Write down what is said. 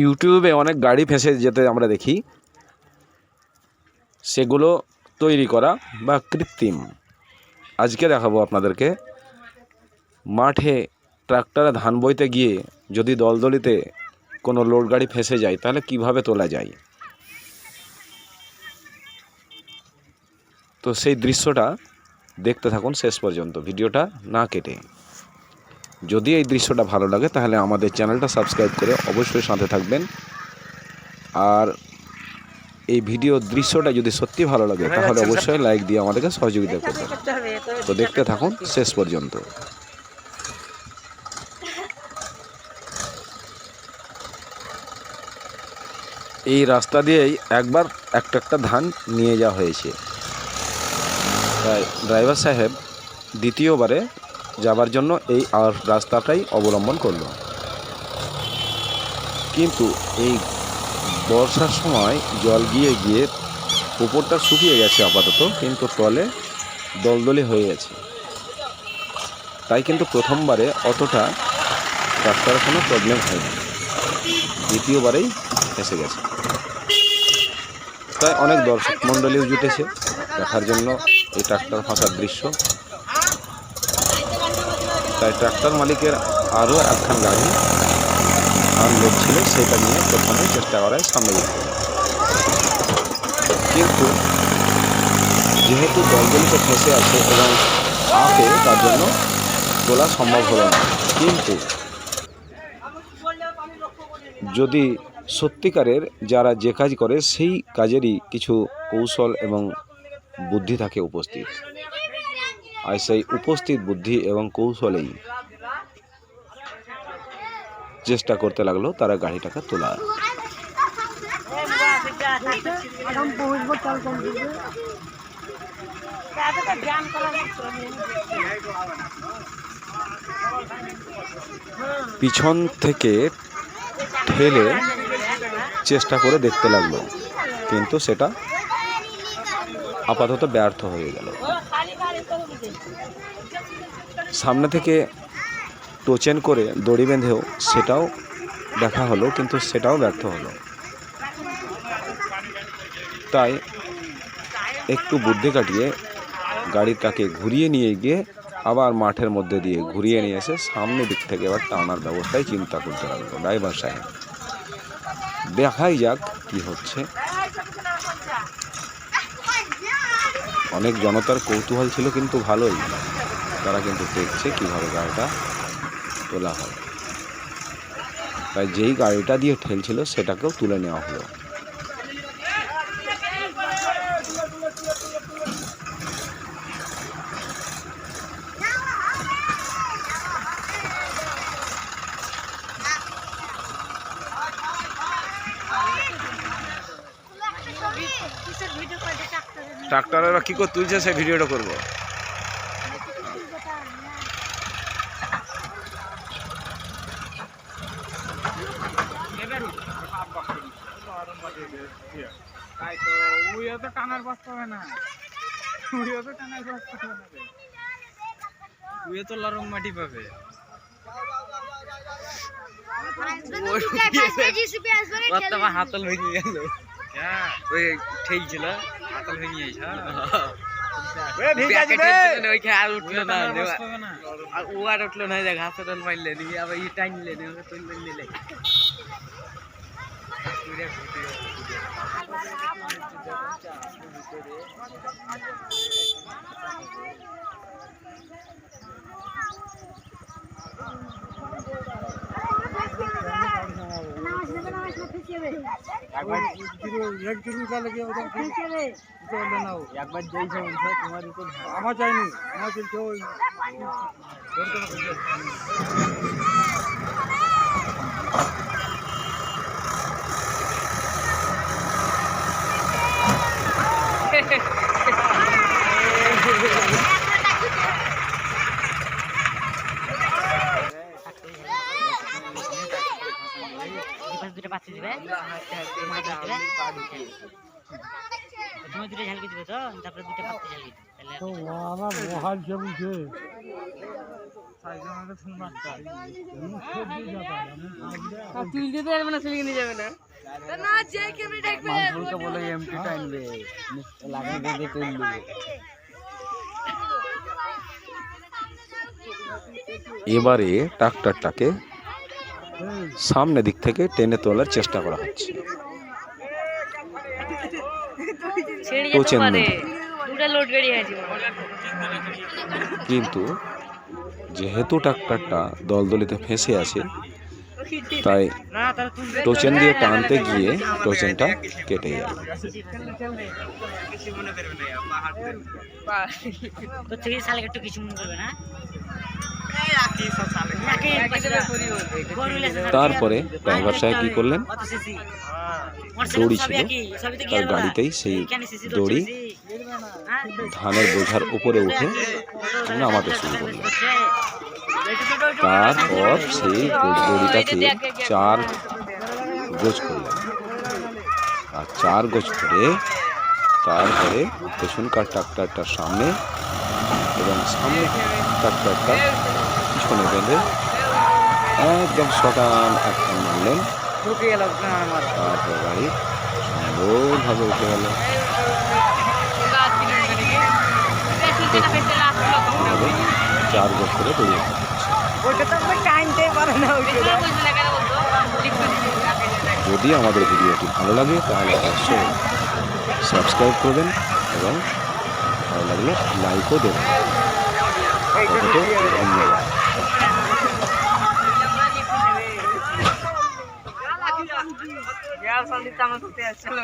ইউটিউবে অনেক গাড়ি ফেঁসে যেতে আমরা দেখি। সেগুলো তৈরি করা বা কৃত্রিম। আজকে দেখাবো আপনাদেরকে। মাঠে ট্রাক্টরে ধান বইতে গিয়ে যদি দলদলিতে কোনো লোড গাড়ি ফেঁসে যায়, তাহলে কীভাবে তোলা যায়? তো সেই দৃশ্যটা দেখতে থাকুন শেষ পর্যন্ত, ভিডিওটা না কেটে। যদি এই দৃশ্যটা ভালো লাগে তাহলে আমাদের চ্যানেলটা সাবস্ক্রাইব করে অবশ্যই সাথে থাকবেন। আর এই ভিডিও দৃশ্যটা যদি সত্যি ভালো লাগে তাহলে অবশ্যই লাইক দিয়ে আমাদেরকে সহযোগিতা করবেন। তো দেখতে থাকুন শেষ পর্যন্ত। এই রাস্তা দিয়েই একবার একটা একটা ধান নিয়ে যাওয়া হয়েছে। তাই ড্রাইভার সাহেব দ্বিতীয়বারে যাবার জন্য এই রাস্তাটাই অবলম্বন করল। কিন্তু এই বর্ষার সময় জল গিয়ে গিয়ে উপরটা শুকিয়ে গেছে আপাতত, কিন্তু তলে দলদলি হয়ে গেছে। তাই কিন্তু প্রথমবারে অতটা রাস্তার কোনো প্রবলেম হয়নি। দ্বিতীয়বারেই এসে গেছে। তাই অনেক দর্শক মণ্ডলীও জুটেছে দেখার জন্য এই ট্রাক্টর ফাঁসার দৃশ্য। তাই ট্রাক্টর মালিকের আরও একখান গাড়ি আর লোক ছিল, সেটা নিয়ে প্রথমে চেষ্টা করায় সামনে কিন্তু যেহেতু দলদলিতে ফেসে আছে এবং আঁকে তার জন্য তোলা সম্ভব হলো না। কিন্তু যদি সত্যিকারের যারা যে কাজ করে, সেই কাজেরই কিছু কৌশল এবং বুদ্ধি থাকে উপস্থিত। আর সেই উপস্থিত বুদ্ধি এবং কৌশলেই চেষ্টা করতে লাগল তারা গাড়িটাকে তোলার। পিছন থেকে ঠেলে চেষ্টা করে দেখতে লাগল, কিন্তু সেটা আপাতত ব্যর্থ হয়ে গেল। সামনে থেকে টোচেন করে দড়ি বেঁধেও সেটাও দেখা হলো, কিন্তু সেটাও ব্যর্থ হলো। তাই একটু বুদ্ধি কাটিয়ে গাড়িটাকে ঘুরিয়ে নিয়ে গিয়ে আবার মাঠের মধ্যে দিয়ে ঘুরিয়ে নিয়ে এসে সামনে দিক থেকে এবার টানার ব্যবস্থায় চিন্তা করতে লাগল, ড্রাইভার সাহেব। দেখাই যাক কি হচ্ছে। অনেক জনতার কৌতূহল ছিল, কিন্তু ভালোই। তারা কিন্তু দেখছে কীভাবে গাড়িটা তোলা হয়। তাই যেই গাড়িটা দিয়ে ঠেলছিল, সেটাকেও তুলে নেওয়া হলো। ট্রাক্টরেরা কি করে তুলছে সেই ভিডিওটা করব। তাই তো উইও তো টানার পাবে না উইও তো টানার বাস পাবে না উইও তো লরম মাটি পাবে হাতল ভেঙে গেল। হ্যাঁ। ওই ঠেলছিল। হাতল ভেঙে যাইছ আর উঠল না আর ও আর উঠল না দেখ হাতে টান মারলে নিয়ে আবার ই টাইনলে নিয়ে ওকে তুললে নিলে একবার যেইছে বলছে তোমার উপর আমার চাইনি। আমার চলছে ওই পাচ্ছি দিবে? তুমি দুটো ঝালকি দিবে তো তারপরে দুটো পাত্তি ঝালকি দিবে তাহলে আমার মহাল সে বুঝে সাইজনের ফোন মারতে তুলতে পারবে না চলে নিয়ে যাবে না। না যে কেমনি দেখবে বলে এমটি টাইনবে লাগাই দিয়ে তুলবে এবারে ট্রাক্টরটাকে সামনে দিক থেকে টেনে তোলার চেষ্টা করা হচ্ছে। কিন্তু যেহেতু ট্রাক্টরটা দলদলিতে ফেঁসে আছে তাই টোচেন দিয়ে টানতে গিয়ে টোচেনটা কেটে যায় কিছু মনে করবে না? তারপরে ড্রাইভার সাহেব কি করলেন? দড়ি ছিল তার গাড়িতেই সেই দড়ি ধানের বোঝার উপরে উঠে নামাতে শুরু করলেন তারপর সেই দড়িটাকে চার গোছ করলেন আর চার গোছ করে তারপরে পেছনকার ট্রাক্টরটার সামনে এবং সামনে ট্রাক্টরটা পিছনে বেঁধে একদম সকাল একটা মারলেন। তারপর গাড়ি সুন্দরভাবে উঠে গেল। চার টাইমটাই না যদি আমাদের ভিডিওটি ভালো লাগে তাহলে অবশ্যই সাবস্ক্রাইব করবেন এবং ভালো লাগলে লাইকও দেবেন। ধন্যবাদ। গ্যাস আনতে আমার সাথে আসছিল